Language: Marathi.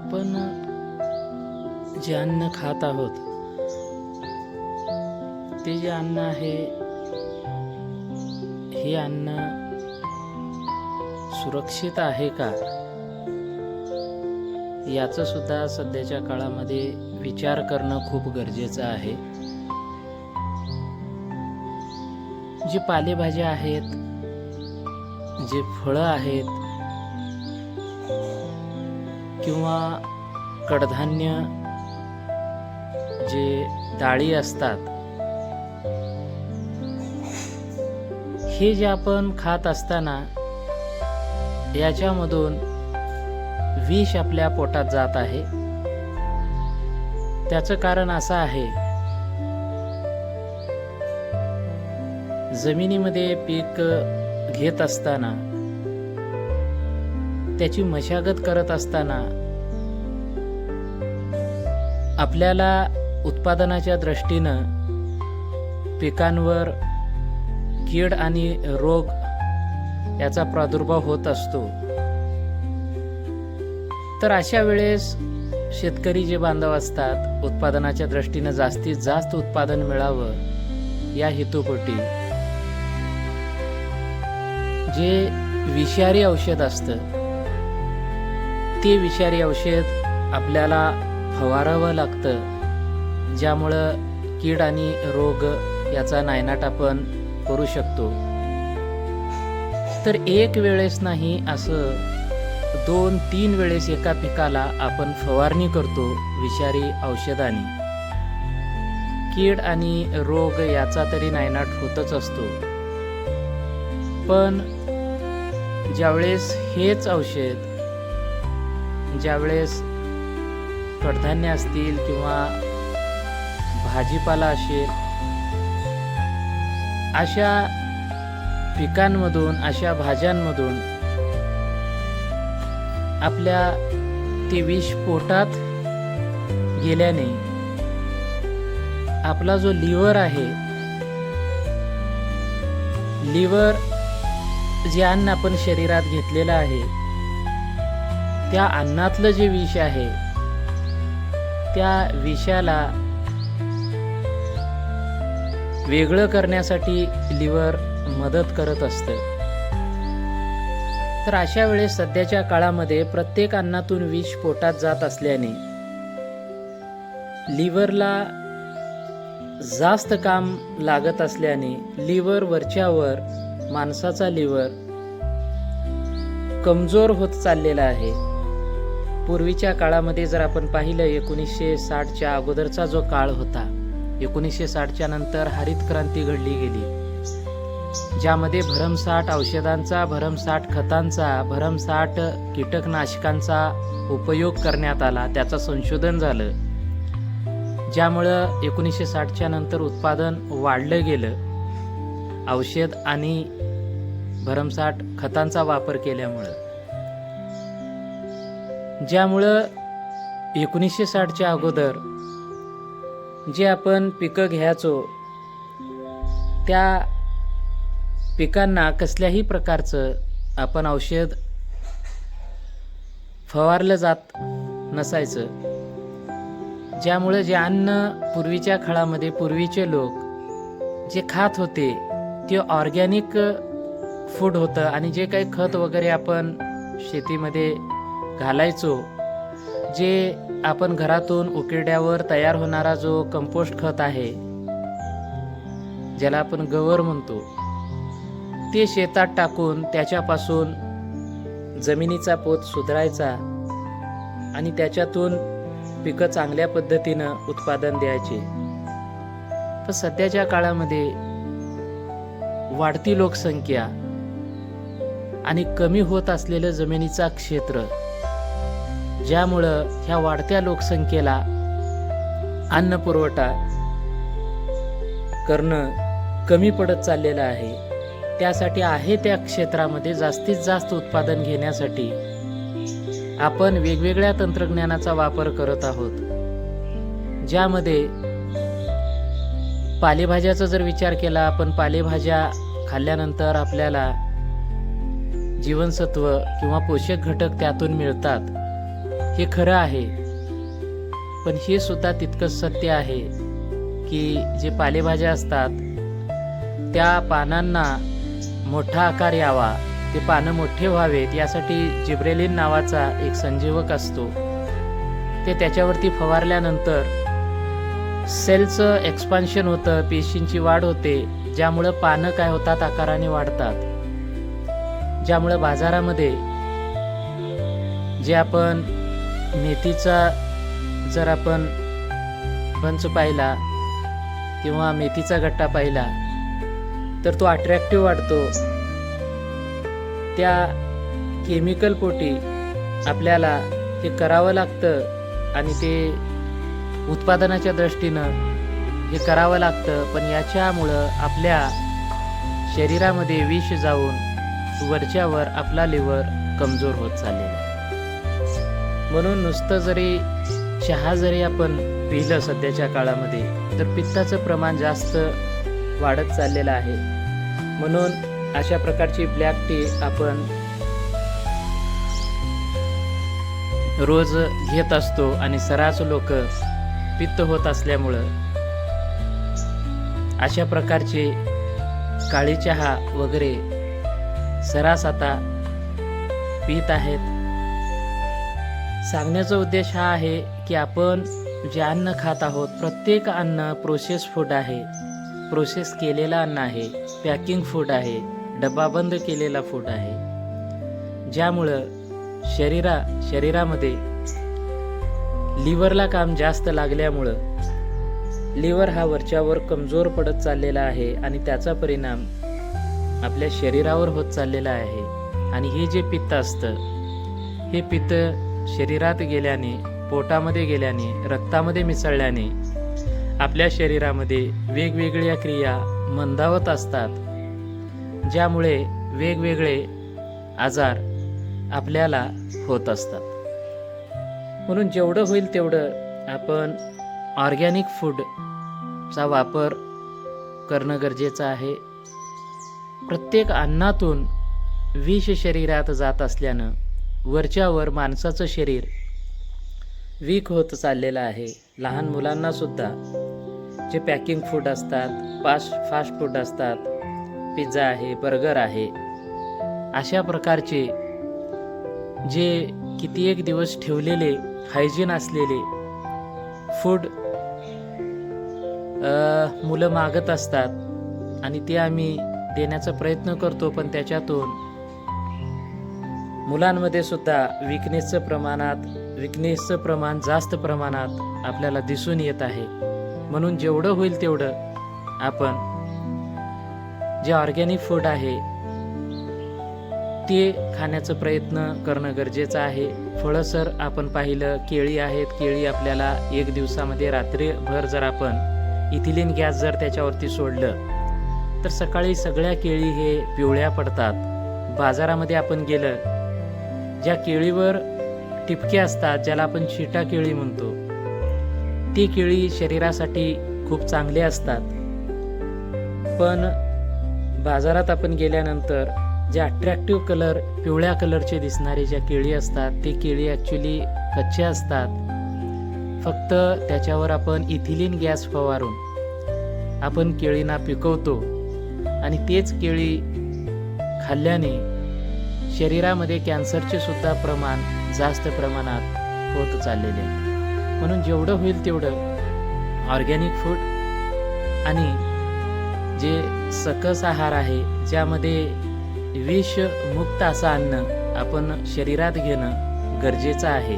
आपण जे अन्न खात आहोत ते जे अन्न आहे हे अन्न सुरक्षित आहे का? याचं सुद्धा सध्याच्या काळामध्ये विचार करणं खूप गरजेचं आहे. जे पालेभाज्या आहेत जे फळं आहेत किंवा कडधान्य जे डाळी असतात हे जे आपण खात असताना याच्यामधून विष आपल्या पोटात जात आहे. त्याचं कारण असं आहे जमिनीमध्ये पीक घेत असताना त्याची मशागत करत असताना आपल्याला उत्पादनाच्या दृष्टीनं पिकांवर कीड आणि रोग याचा प्रादुर्भाव होत असतो. तर अशा वेळेस शेतकरी जे बांधव असतात उत्पादनाच्या दृष्टीनं जास्तीत जास्त उत्पादन मिळावं या हेतूपोटी जे विषारी औषध असतं ते विषारी औषध आपल्याला फवारावं लागतं ज्यामुळं कीड आणि रोग याचा नायनाट आपण करू शकतो. तर एक वेळेस नाही असं दोन तीन वेळेस एका पिकाला आपण फवारणी करतो विषारी औषधाने. कीड आणि रोग याचा तरी नायनाट होतच असतो. पण ज्यावेळेस हेच औषध ज्यावेळेस कडधान्य असतील किंवा भाजीपाला असेल अशा पिकांमधून अशा भाज्यांमधून आपल्या ते विष पोटात गेल्याने आपला जो लिव्हर आहे लिव्हर जे अन्न आपण शरीरात घेतलेलं आहे त्या अन्नातलं जे विष आहे त्या विषाला वेगळं करण्यासाठी लिव्हर मदत करत असतं. तर अशा वेळेस सध्याच्या काळामध्ये प्रत्येक अन्नातून विष पोटात जात असल्याने लिव्हरला जास्त काम लागत असल्याने लिव्हर वरच्यावर माणसाचा लिव्हर कमजोर होत चाललेला आहे. पूर्वीच्या काळामध्ये जर आपण पाहिलं एकोणीसशे साठच्या अगोदरचा जो काळ होता एकोणीसशे साठच्या नंतर हरित क्रांती घडली गेली. ज्यामध्ये भरमसाठ औषधांचा भरमसाठ खतांचा भरमसाठ कीटकनाशकांचा उपयोग करण्यात आला त्याचं संशोधन झालं. ज्यामुळं एकोणीसशे साठच्या नंतर उत्पादन वाढलं गेलं. औषध आणि भरमसाठ खतांचा वापर केल्यामुळं. ज्यामुळं एकोणीसशे साठच्या अगोदर जे आपण पिकं घ्यायचो त्या पिकांना कसल्याही प्रकारचं आपण औषध फवारलं जात नसायचं. ज्यामुळे जे अन्न पूर्वीच्या काळामध्ये पूर्वीचे लोक जे खात होते ते ऑर्गॅनिक फूड होतं आणि जे काही खत वगैरे आपण शेतीमध्ये घालायचो. जे आपण घरातून उकिरड्यावर तयार होणारा जो कंपोस्ट खत आहे ज्याला आपण गवर म्हणतो ते शेतात टाकून त्याच्यापासून जमिनीचा पोत सुधारायचा आणि त्याच्यातून पिकं चांगल्या पद्धतीनं उत्पादन द्यायचे. पण सध्याच्या काळामध्ये वाढती लोकसंख्या आणि कमी होत असलेलं जमिनीचा क्षेत्र ज्यामुळं ह्या वाढत्या लोकसंख्येला अन्न पुरवठा करणं कमी पडत चाललेलं आहे. त्यासाठी आहे त्या क्षेत्रामध्ये जास्तीत जास्त उत्पादन घेण्यासाठी आपण वेगवेगळ्या तंत्रज्ञानाचा वापर करत आहोत. ज्यामध्ये पालेभाज्याचा जर विचार केला आपण पालेभाज्या खाल्ल्यानंतर आपल्याला जीवनसत्व किंवा पोषक घटक त्यातून मिळतात. हे खरं आहे. पण हे सुद्धा तितकंच सत्य आहे की जे पालेभाज्या असतात त्या पानांना मोठा आकार यावा ते पानं मोठे व्हावेत यासाठी जिब्रेलिन नावाचा एक संजीवक असतो. ते त्याच्यावरती फवारल्यानंतर सेलचं एक्सपान्शन होतं पेशींची वाढ होते ज्यामुळं पानं काय होतात आकाराने वाढतात. ज्यामुळं बाजारामध्ये जे आपण मेथीचा जर आपण बंच पाहिला किंवा मेथीचा गट्टा पाहिला तर तो अट्रॅक्टिव्ह वाटतो. त्या केमिकल पोटी आपल्याला हे करावं लागतं आणि ते उत्पादनाच्या दृष्टीनं हे करावं लागतं. पण याच्यामुळं आपल्या शरीरामध्ये विष जाऊन वरच्यावर आपला लिव्हर कमजोर होत चाललेला म्हणून नुसतं जरी चहा जरी आपण पिलं सध्याच्या काळामध्ये तर पित्ताचं प्रमाण जास्त वाढत चाललेलं आहे. म्हणून अशा प्रकारची ब्लॅक टी आपण रोज घेत असतो आणि सरास लोक पित्त होत असल्यामुळं अशा प्रकारचे काळी चहा वगैरे सरास आता पित आहेत. सांगण्याचा उद्देश हा आहे की आपण जे अन्न खात आहोत प्रत्येक अन्न प्रोसेस फूड आहे. प्रोसेस केलेलं अन्न आहे पॅकिंग फूड आहे डब्बाबंद केलेला फूड आहे. ज्यामुळं शरीरा शरीरामध्ये लिव्हरला काम जास्त लागल्यामुळं लिव्हर हा वरच्यावर कमजोर पडत चाललेला आहे आणि त्याचा परिणाम आपल्या शरीरावर होत चाललेला आहे. आणि हे जे पित्त असतं हे पित्त शरीरात गेल्याने पोटामध्ये गेल्याने रक्तामध्ये मिसळल्याने आपल्या शरीरामध्ये वेगवेगळ्या क्रिया मंदावत असतात ज्यामुळे वेगवेगळे आजार आपल्याला होत असतात. म्हणून जेवढं होईल तेवढं आपण ऑर्गॅनिक फूडचा वापर करणं गरजेचं आहे. प्रत्येक अन्नातून विष शरीरात जात असल्यानं वरच्यावर माणसाचं शरीर वीक होत चाललेलं आहे. लहान मुलांना सुद्धा जे पॅकिंग फूड असतात फास्ट फास्ट फूड असतात पिझ्झा आहे बर्गर आहे अशा प्रकारचे जे किती एक दिवस ठेवलेले हायजीन असलेले फूड मुलं मागत असतात आणि ते आम्ही देण्याचा प्रयत्न करतो पण त्याच्यातून मुलांमध्ये सुद्धा विकनेसचं प्रमाणात विकनेसचं प्रमाण जास्त प्रमाणात आपल्याला दिसून येत आहे. म्हणून जेवढं होईल तेवढं आपण जे ऑर्गॅनिक फूड आहे ते खाण्याचा प्रयत्न करणं गरजेचं आहे. फळं सर आपण पाहिलं केळी आहेत केळी आपल्याला एक दिवसामध्ये रात्रीभर जर आपण इथिलिन गॅस जर त्याच्यावरती सोडलं तर सकाळी सगळ्या केळी हे पिवळ्या पडतात. बाजारामध्ये आपण गेलं ज्या केळीवर टिपके असतात ज्याला आपण शिटा केळी म्हणतो ती केळी शरीरासाठी खूप चांगली असतात. पण बाजारात आपण गेल्यानंतर जे अट्रॅक्टिव्ह कलर पिवळ्या कलरचे दिसणारे ज्या केळी असतात ते केळी ॲक्च्युली कच्चे असतात. फक्त त्याच्यावर आपण इथिलिन गॅस फवारून आपण केळींना पिकवतो आणि तेच केळी खाल्ल्याने शरीरामध्ये कॅन्सरचे सुद्धा प्रमाण जास्त प्रमाणात होत चाललेले. म्हणून जेवढं होईल तेवढं ऑर्गॅनिक फूड आणि जे सकस आहार आहे ज्यामध्ये विषमुक्त असं अन्न आपण शरीरात घेणं गरजेचं आहे.